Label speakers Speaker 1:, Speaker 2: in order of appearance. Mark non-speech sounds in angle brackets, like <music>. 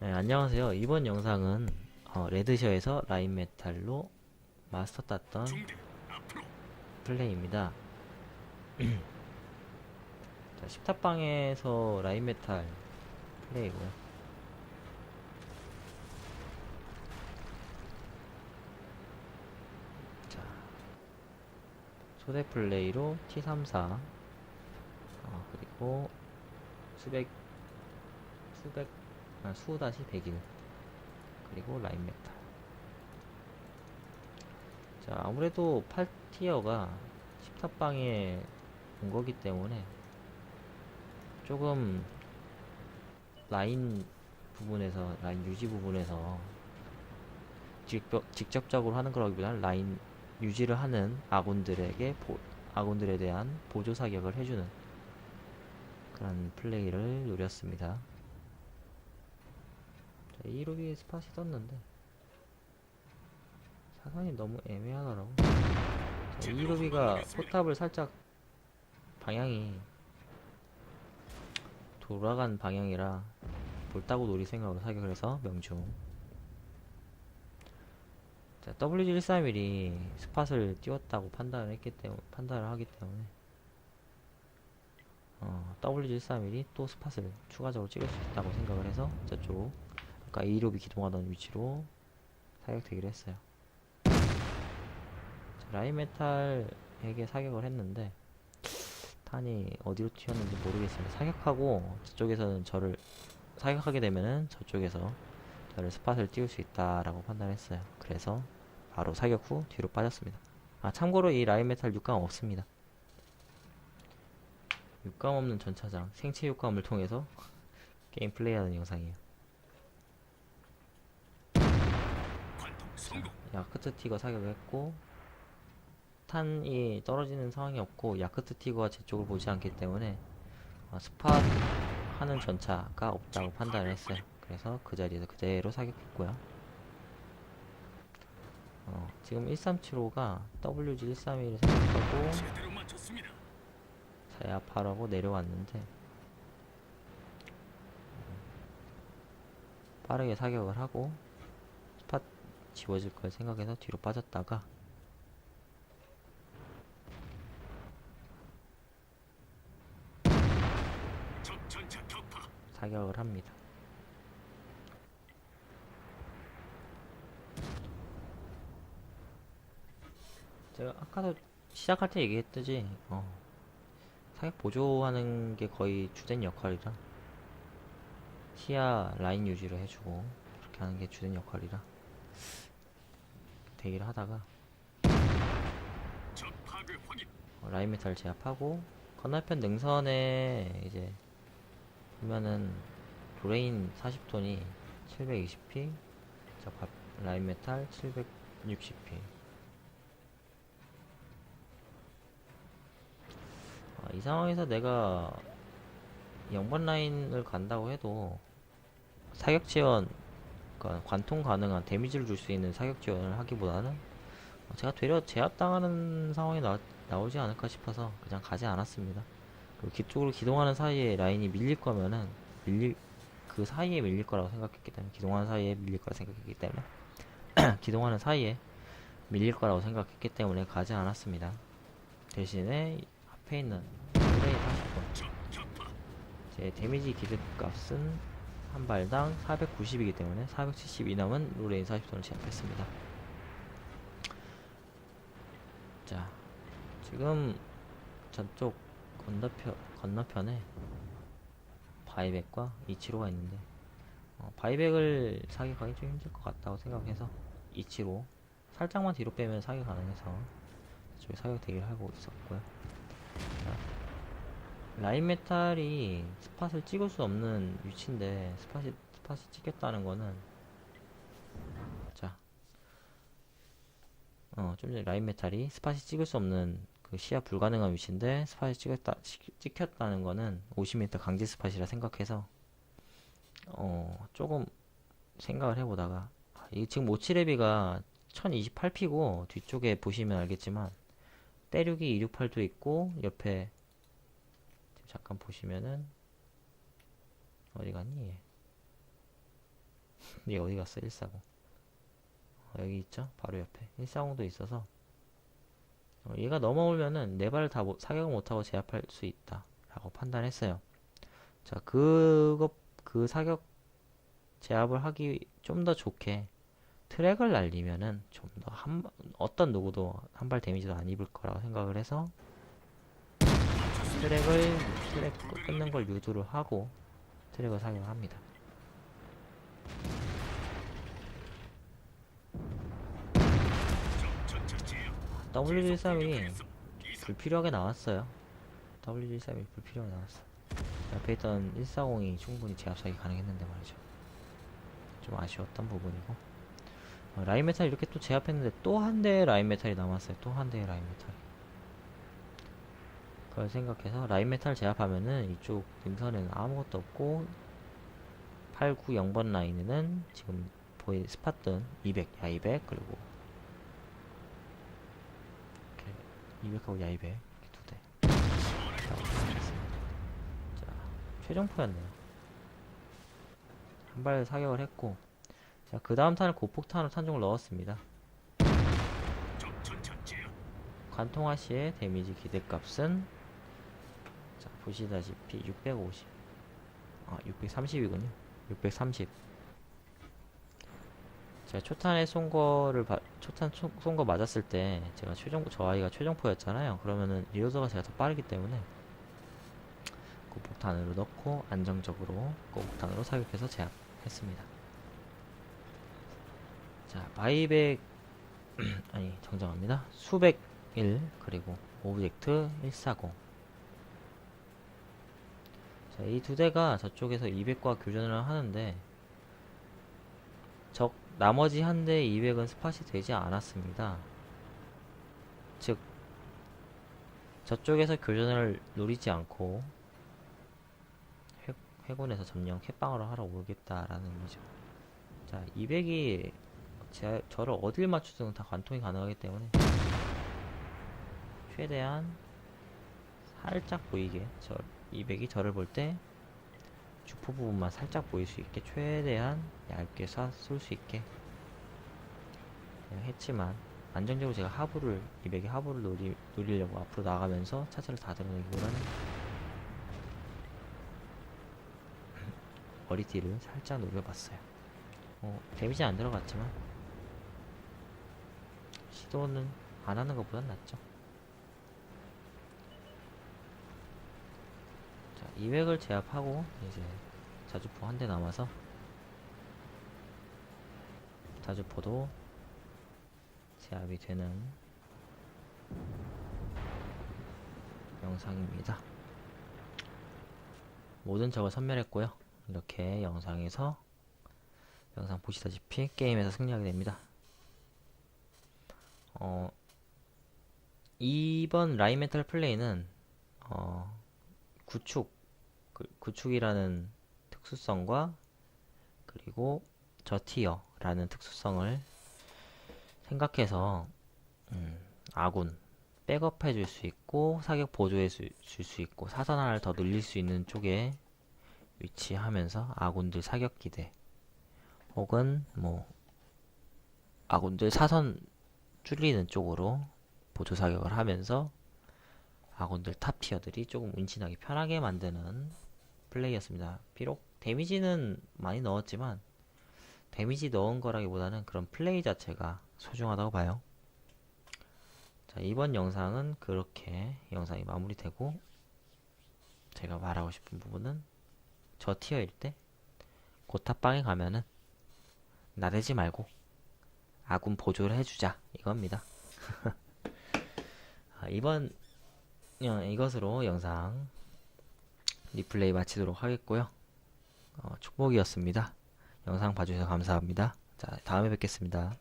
Speaker 1: 네, 안녕하세요. 이번 영상은 어, 레드셔에서 라인 메탈로 마스터 땄던 플레이입니다. <clears throat> 자, 10탑방에서 라인 메탈 플레이고요. 자, 초대 플레이로 T34 어, 그리고 수백 수백 아, 수 다시 100일 그리고 라인 메탈 자 아무래도 8티어가 10탑방에 온 거기 때문에 조금 라인 부분에서 라인 유지 부분에서 직접, 직접적으로 하는 거라기보다는 라인 유지를 하는 아군들에게 보, 아군들에 대한 보조 사격을 해주는 그런 플레이를 노렸습니다. 자, 1호비 스팟이 떴는데 사선이 너무 애매하더라고. 자, 1호비가 포탑을 살짝 방향이 돌아간 방향이라 볼따고 놀이 생각으로 사격을 해서 명중. 자, WG131이 스팟을 띄웠다고 판단을 했기 때문에 판단을 하기 때문에 어, WG131이 또 스팟을 추가적으로 찍을 수 있다고 생각을 해서 저쪽 아까 2롭이 기동하던 위치로 사격되기로 했어요. 자, 라인 메탈에게 사격을 했는데 탄이 어디로 튀었는지 모르겠습니다. 사격하고 저쪽에서는 저를 사격하게 되면은 저쪽에서 저를 스팟을 띄울 수 있다라고 판단했어요. 그래서 바로 사격 후 뒤로 빠졌습니다. 아 참고로 이 라인 메탈 육감 없습니다. 육감 없는 전차장 생체 육감을 통해서 <laughs> 게임 플레이하는 영상이에요. 야크트 티거 사격을 했고 탄이 떨어지는 상황이 없고 야크트 티거가 제 쪽을 보지 않기 때문에 어, 스팟 하는 전차가 없다고 판단을 했어요. 그래서 그 자리에서 그대로 사격했고요. 어, 지금 1375가 WG131을 생각하고 사야파라고 내려왔는데 음, 빠르게 사격을 하고 지워질 걸 생각해서 뒤로 빠졌다가 사격을 합니다. 제가 아까도 시작할 때 얘기했듯이 어, 사격 보조하는 게 거의 주된 역할이라 시야 라인 유지를 해주고 그렇게 하는 게 주된 역할이라 대기를 하다가 어, 라인 메탈 제압하고 건너편 능선에 이제 보면은 도레인 40톤이 720p 자 바- 라인 메탈 760p 아, 이 상황에서 내가 0번 라인을 간다고 해도 사격 지원 그러니까 관통 가능한 데미지를 줄 수 있는 사격 지원을 하기보다는 어, 제가 되려 제압당하는 상황이 나, 나오지 않을까 싶어서 그냥 가지 않았습니다. 그리고 뒤쪽으로 기동하는 사이에 라인이 밀릴 거면은 밀릴 그 사이에 밀릴 거라고 생각했기 때문에 기동하는 사이에 밀릴 거라 생각했기 때문에 <clears throat> 기동하는 사이에 밀릴 거라고 생각했기 때문에 가지 않았습니다. 대신에 앞에 있는 프레이 40번 제 데미지 기습 값은 한 발당 490이기 때문에 470이 남은 로레인 40톤을 제압했습니다. 자, 지금 저쪽 건너편, 건너편에 바이백과 이치로가 있는데 어, 바이백을 사격하기 좀 힘들 것 같다고 생각해서 이치로 살짝만 뒤로 빼면 사격 가능해서 저쪽에 사격 대기를 하고 있었고요. 자, 라인 메탈이 스팟을 찍을 수 없는 위치인데 스팟이 스팟이 찍혔다는 거는 자, 어, 좀 전에 라인 메탈이 스팟이 찍을 수 없는 그 시야 불가능한 위치인데 스팟이 찍혔다 찍- 찍혔다는 거는 50m 강제 스팟이라 생각해서 어 조금 생각을 해 보다가 아, 이 지금 모치레비가 1028피고 뒤쪽에 보시면 알겠지만 때륙이 268도 있고 옆에 잠깐 보시면은 어디 갔니? 얘? <laughs> 얘 어디 갔어? 140 어, 여기 있죠? 바로 옆에. 140도 있어서. 어, 얘가 넘어오면은 네 발을 다 못- 사격을 못하고 제압할 수 있다. 라고 판단했어요. 자 그거 그 사격 제압을 하기 좀 더 좋게 트랙을 날리면은 좀 더 한 어떤 누구도 한 발 데미지도 안 입을 거라고 생각을 해서 트랙을 트랙 끊- 끊는 걸 유도를 하고 트랙을 사용합니다. W131이 불필요하게 나왔어요. W131이 불필요하게 나왔어. 옆에 있던 140이 충분히 제압사기 가능했는데 말이죠. 좀 아쉬웠던 부분이고. 어, 라인 메탈 이렇게 또 제압했는데 또 한 대의 라인 메탈이 남았어요. 또 한 대의 라인 메탈. 그걸 생각해서 라인 메탈 제압하면은 이쪽 능선에는 아무것도 없고 8, 9, 0번 라인에는 지금 보이 스팟든 200, 야200 그리고 이렇게 200하고 야200 이렇게 두 대. 자, 최종포였네요. 한 발 사격을 했고 자, 그 다음 탄을 고폭탄으로 탄종을 넣었습니다. 관통화 시의 데미지 기대값은 자, 보시다시피 650. 아, 630이군요. 630. 제가 초탄에 쏜 거를 바- 초탄 쏜 거 맞았을 때 제가 최종 저 아이가 최종포였잖아요. 그러면은 리로더가 제가 더 빠르기 때문에 고폭탄으로 넣고 안정적으로 고폭탄으로 사격해서 제압했습니다. 자, 바이백 <clears throat> 아니 정정합니다. 수백 1 그리고 오브젝트 140 자, 이 두 대가 저쪽에서 200과 교전을 하는데 적 나머지 한대 200은 스팟이 되지 않았습니다. 즉 저쪽에서 교전을 노리지 않고 회, 회군에서 점령 캣방으로 하러 오겠다라는 의미죠. 자, 200이 제, 저를 어딜 맞추든 다 관통이 가능하기 때문에 최대한 살짝 보이게 저 200이 저를 볼 때 주포 부분만 살짝 보일 수 있게 최대한 얇게 쏠 수 있게 했지만 안정적으로 제가 하부를 200의 하부를 노리, 노리려고 앞으로 나가면서 차체를 다 드러내기보다는 <clears throat> 머리띠를 살짝 노려봤어요. 어, 데미지 안 들어갔지만 시도는 안 하는 것보단 낫죠 자, 200을 제압하고 이제 자주포 한 대 남아서 자주포도 제압이 되는 영상입니다. 모든 적을 선멸했고요. 이렇게 영상에서 영상 보시다시피 게임에서 승리하게 됩니다. 어, 이번 라인 메탈 플레이는 어, 구축, 그, 구축이라는 특수성과 그리고 저티어라는 특수성을 생각해서 음, 아군 백업해 줄 수 있고 사격 보조해 줄 수 있고 사선 하나를 더 늘릴 수 있는 쪽에 위치하면서 아군들 사격 기대 혹은 뭐 아군들 사선 줄이는 쪽으로 보조 사격을 하면서 아군들 탑 티어들이 조금 운신하기 편하게 만드는 플레이였습니다. 비록 데미지는 많이 넣었지만 데미지 넣은 거라기보다는 그런 플레이 자체가 소중하다고 봐요. 자, 이번 영상은 그렇게 영상이 마무리되고 제가 말하고 싶은 부분은 저 티어일 때 고탑방에 가면은 나대지 말고 아군 보조를 해주자 이겁니다. <laughs> 아, 이번 어, 이것으로 영상 리플레이 마치도록 하겠고요. 어, 축복이었습니다. 영상 봐주셔서 감사합니다. 자, 다음에 뵙겠습니다.